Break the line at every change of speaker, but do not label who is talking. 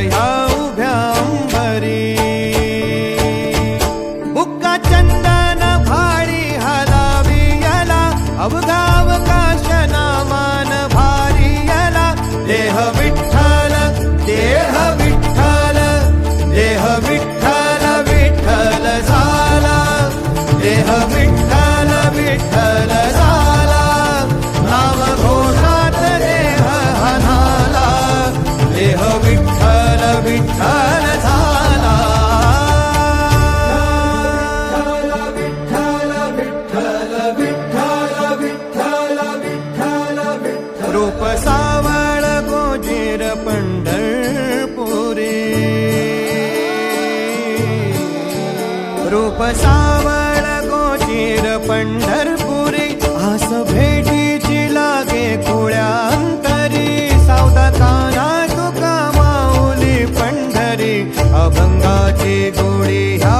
झाली ध्वज ह्या उभ्या अंबरी बुक्का चंदन भाडी हलावी याला अवघावकाश नामान भारी याला. देह विठ्ठल देह विठ्ठल देह विठ्ठल विठ्ठल झाला. देह विठ्ठल विठ्ठल सावळ गोजीर पंढरपुरी आस भेटीची लागे कुळ्यांतरी अंतरी. तुका माऊली पंढरी अभंगाची गोळी ह्या